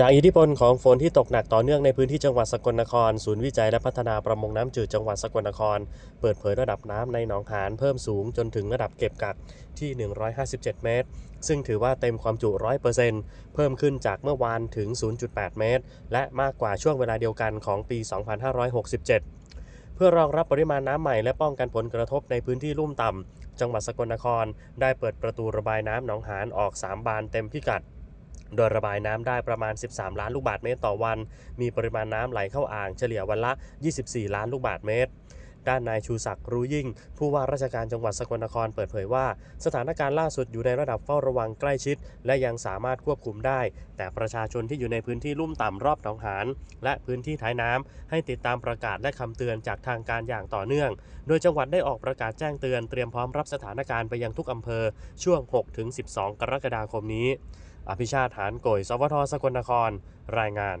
จากอิทธิพลของฝนที่ตกหนักต่อเนื่องในพื้นที่จังหวัดสกลนคร ศูนย์วิจัยและพัฒนาประมงน้ำจืดจังหวัดสกลนคร เปิดเผยระดับน้ำในหนองหานเพิ่มสูงจนถึงระดับเก็บกักที่ 157 เมตร ซึ่งถือว่าเต็มความจุ 100%เพิ่มขึ้นจากเมื่อวานถึง 0.8 เมตร และมากกว่าช่วงเวลาเดียวกันของปี 2567เพื่อรองรับปริมาณน้ำใหม่และป้องกันผลกระทบในพื้นที่ลุ่มต่ำ จังหวัดสกลนคร ได้เปิดประตูระบายน้ำหนองหานออก 3 บานเต็มพิกัด โดยระบายน้ำได้ประมาณ 13 ล้านลูกบาศก์เมตรต่อวัน มีปริมาณน้ำไหลเข้าอ่างเฉลี่ยวันละ 24 ล้านลูกบาศก์เมตร ด้านนายชูศักดิ์รู้ยิ่ง ผู้ว่าราชการจังหวัดสกลนครเปิดเผยว่า สถานการณ์ล่าสุดอยู่ในระดับเฝ้าระวังใกล้ชิด และยังสามารถควบคุมได้ แต่ประชาชนที่อยู่ในพื้นที่ลุ่มต่ำรอบหนองหานและพื้นที่ท้ายน้ำให้ติดตามประกาศและคำเตือนจากทางการอย่างต่อเนื่อง โดยจังหวัดได้ออกประกาศแจ้งเตือนเตรียมพร้อมรับสถานการณ์ไปยังทุกอำเภอช่วง 6-12 กรกฎาคมนี้ อภิชาติหานโกยสวทสกลนคร รายงาน